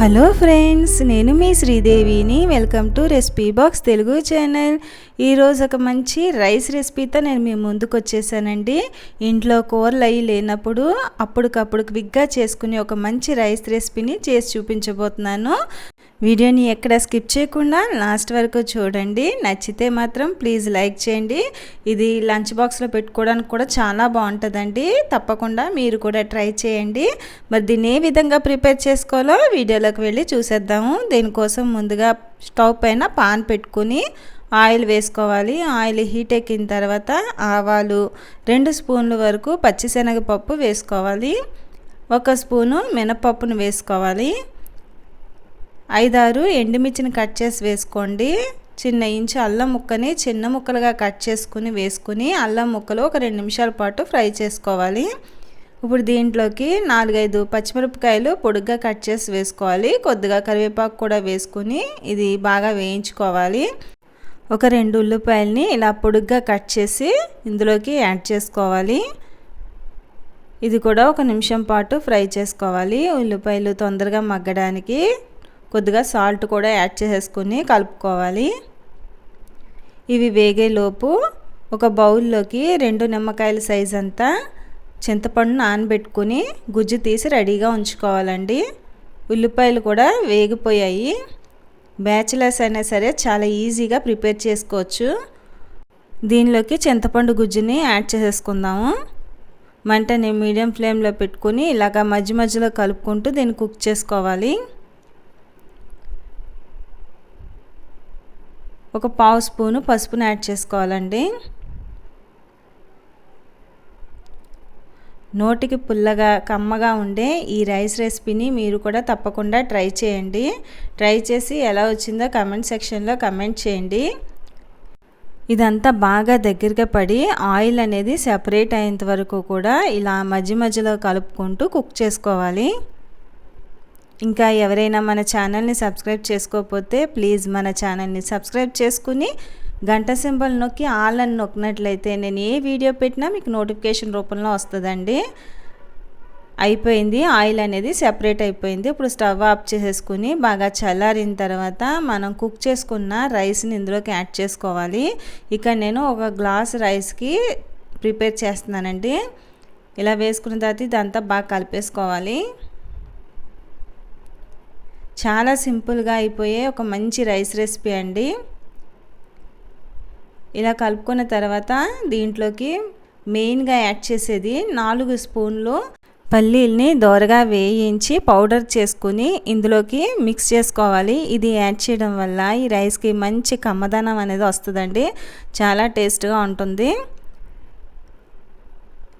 Hello friends నేను మీ శ్రీదేవిని. Welcome to recipe box Telugu channel. ఈరోజు ఒక మంచి రైస్ రెసిపీతో నేను మీ ముందుకు వచ్చేసానండి. ఇంట్లో కూరలు అయ్యి లేనప్పుడు అప్పటికప్పుడు క్విక్గా చేసుకునే ఒక మంచి రైస్ రెసిపీని చేసి చూపించబోతున్నాను. వీడియోని ఎక్కడ స్కిప్ చేయకుండా లాస్ట్ వరకు చూడండి. నచ్చితే మాత్రం ప్లీజ్ లైక్ చేయండి. ఇది లంచ్ బాక్స్లో పెట్టుకోవడానికి కూడా చాలా బాగుంటుందండి. తప్పకుండా మీరు కూడా ట్రై చేయండి. మరి దీన్ని ఏ విధంగా ప్రిపేర్ చేసుకోవాలో వీడియోలో వీడియోలోకి వెళ్ళి చూసేద్దాము. దీనికోసం ముందుగా స్టవ్ పైన పాన్ పెట్టుకుని ఆయిల్ వేసుకోవాలి. ఆయిల్ హీట్ ఎక్కిన తర్వాత ఆవాలు రెండు స్పూన్ల వరకు పచ్చిశనగపప్పు వేసుకోవాలి. ఒక స్పూను మినపప్పును వేసుకోవాలి. ఐదారు ఎండుమిర్చిని కట్ చేసి వేసుకోండి. చిన్న ఇంచు అల్లం ముక్కని చిన్న ముక్కలుగా కట్ చేసుకుని వేసుకుని అల్లం ముక్కలు ఒక రెండు నిమిషాల పాటు ఫ్రై చేసుకోవాలి. ఇప్పుడు దీంట్లోకి నాలుగైదు పచ్చిమిరపకాయలు పొడుగ్గా కట్ చేసి వేసుకోవాలి. కొద్దిగా కరివేపాకు కూడా వేసుకుని ఇది బాగా వేయించుకోవాలి. ఒక రెండు ఉల్లిపాయలని ఇలా పొడుగ్గా కట్ చేసి ఇందులోకి యాడ్ చేసుకోవాలి. ఇది కూడా ఒక నిమిషం పాటు ఫ్రై చేసుకోవాలి. ఉల్లిపాయలు తొందరగా మగ్గడానికి కొద్దిగా సాల్ట్ కూడా యాడ్ చేసేసుకుని కలుపుకోవాలి. ఇవి వేగేలోపు ఒక బౌల్లోకి రెండు నిమ్మకాయల సైజ్ అంతా చింతపండు నానబెట్టుకుని గుజ్జు తీసి రెడీగా ఉంచుకోవాలండి. ఉల్లిపాయలు కూడా వేగిపోయాయి. బ్యాచిలర్స్ అయినా సరే చాలా ఈజీగా ప్రిపేర్ చేసుకోవచ్చు. దీనిలోకి చింతపండు గుజ్జుని యాడ్ చేసేసుకుందాము. మంటని మీడియం ఫ్లేమ్లో పెట్టుకుని ఇలాగ మధ్య మధ్యలో కలుపుకుంటూ దీన్ని కుక్ చేసుకోవాలి. ఒక పావు స్పూను పసుపుని యాడ్ చేసుకోవాలండి. నోటికి పుల్లగా కమ్మగా ఉండే ఈ రైస్ రెసిపీని మీరు కూడా తప్పకుండా ట్రై చేయండి. ట్రై చేసి ఎలా వచ్చిందో కమెంట్ సెక్షన్లో కమెంట్ చేయండి. ఇదంతా బాగా దగ్గరగా పడి ఆయిల్ అనేది సెపరేట్ అయ్యేంత వరకు కూడా ఇలా మధ్య మధ్యలో కలుపుకుంటూ కుక్ చేసుకోవాలి. ఇంకా ఎవరైనా మన ఛానల్ని సబ్స్క్రైబ్ చేసుకోకపోతే ప్లీజ్ మన ఛానల్ని సబ్స్క్రైబ్ చేసుకుని గంట సింబల్ నొక్కి ఆల్ అని నొక్కినట్లయితే నేను ఏ వీడియో పెట్టినా మీకు నోటిఫికేషన్ రూపంలో వస్తుందండి. అయిపోయింది. ఆయిల్ అనేది సెపరేట్ అయిపోయింది. ఇప్పుడు స్టవ్ ఆఫ్ చేసేసుకుని బాగా చల్లారిన తర్వాత మనం కుక్ చేసుకున్న రైస్ని ఇందులోకి యాడ్ చేసుకోవాలి. ఇక నేను ఒక గ్లాస్ రైస్కి ప్రిపేర్ చేస్తున్నానండి. ఇలా వేసుకున్న తర్వాత ఇదంతా బాగా కలిపేసుకోవాలి. చాలా సింపుల్గా అయిపోయే ఒక మంచి రైస్ రెసిపీ అండి. ఇలా కలుపుకున్న తర్వాత దీంట్లోకి మెయిన్గా యాడ్ చేసేది నాలుగు స్పూన్లు పల్లీల్ని దోరగా వేయించి పౌడర్ చేసుకుని ఇందులోకి మిక్స్ చేసుకోవాలి. ఇది యాడ్ చేయడం వల్ల ఈ రైస్కి మంచి కమ్మదనం అనేది వస్తుందండి. చాలా టేస్ట్గా ఉంటుంది.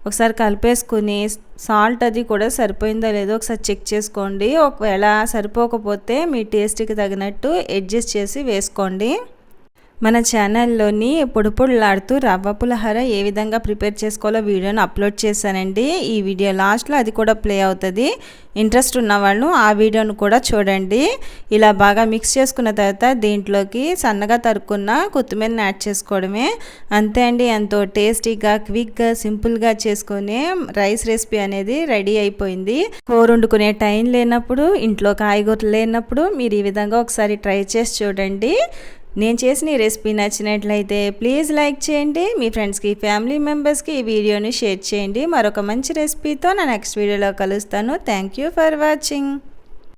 ఒకసారి కలిపేసుకుని సాల్ట్ అది కూడా సరిపోయిందో లేదో ఒకసారి చెక్ చేసుకోండి. ఒకవేళ సరిపోకపోతే మీ టేస్ట్కి తగినట్టు అడ్జస్ట్ చేసి వేసుకోండి. మన ఛానల్లోని పొడి పొడులాడుతూ రవ్వ పులహార ఏ విధంగా ప్రిపేర్ చేసుకోవాలో వీడియోని అప్లోడ్ చేశానండి. ఈ వీడియో లాస్ట్లో అది కూడా ప్లే అవుతుంది. ఇంట్రెస్ట్ ఉన్నవాళ్ళు ఆ వీడియోను కూడా చూడండి. ఇలా బాగా మిక్స్ చేసుకున్న తర్వాత దీంట్లోకి సన్నగా తరుక్కున్న కొత్తిమీరని యాడ్ చేసుకోవడమే. అంతే అండి ఎంతో టేస్టీగా క్విక్గా సింపుల్గా చేసుకునే రైస్ రెసిపీ అనేది రెడీ అయిపోయింది. కూర వండుకునే టైం లేనప్పుడు ఇంట్లో కాయగూరలు లేనప్పుడు మీరు ఈ విధంగా ఒకసారి ట్రై చేసి చూడండి. నేను చేసిన ఈ రెసిపీ నచ్చినట్లయితే ప్లీజ్ లైక్ చేయండి. మీ ఫ్రెండ్స్కి ఫ్యామిలీ మెంబర్స్కి ఈ వీడియోని షేర్ చేయండి. మరొక మంచి రెసిపీతో నా నెక్స్ట్ వీడియోలో కలుస్తాను. Thank you for watching.